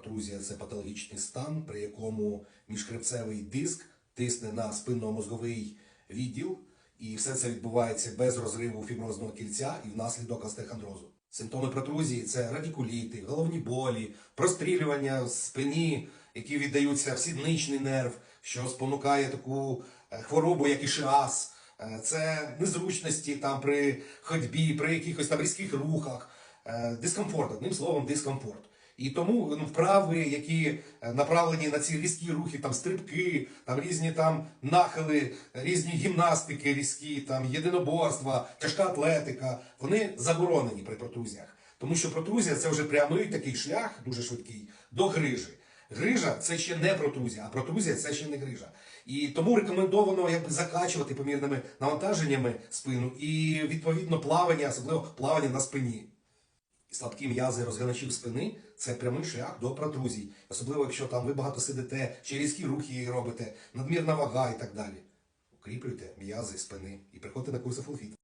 Протрузія це патологічний стан, при якому міжхребцевий диск тисне на спинно-мозговий відділ, і все це відбувається без розриву фіброзного кільця і внаслідок остеохондрозу. Симптоми протрузії це радикуліти, головні болі, прострілювання в спині, які віддаються в сідничний нерв, що спонукає таку е, хворобу, як ішіаз. Е, Це незручності там при ходьбі, при якихось там різких рухах, е, дискомфорт, одним словом, дискомфорт. І тому ну, вправи, які е, направлені на ці різкі рухи, там стрибки, там різні там нахили, різні гімнастики різкі, там єдиноборства, тяжка атлетика, вони заборонені при протрузіях. Тому що протрузія це вже прямий такий шлях, дуже швидкий, до грижі. Грижа це ще не протрузія, а протрузія це ще не грижа. І тому рекомендовано якби закачувати помірними навантаженнями спину і відповідно плавання, особливо плавання на спині. І слабкі м'язи розгиначів спини це прямий шлях до протрузій, особливо якщо там ви багато сидите, чи різкі рухи робите, надмірна вага і так далі. Укріплюйте м'язи спини і приходьте на курси фулфіт.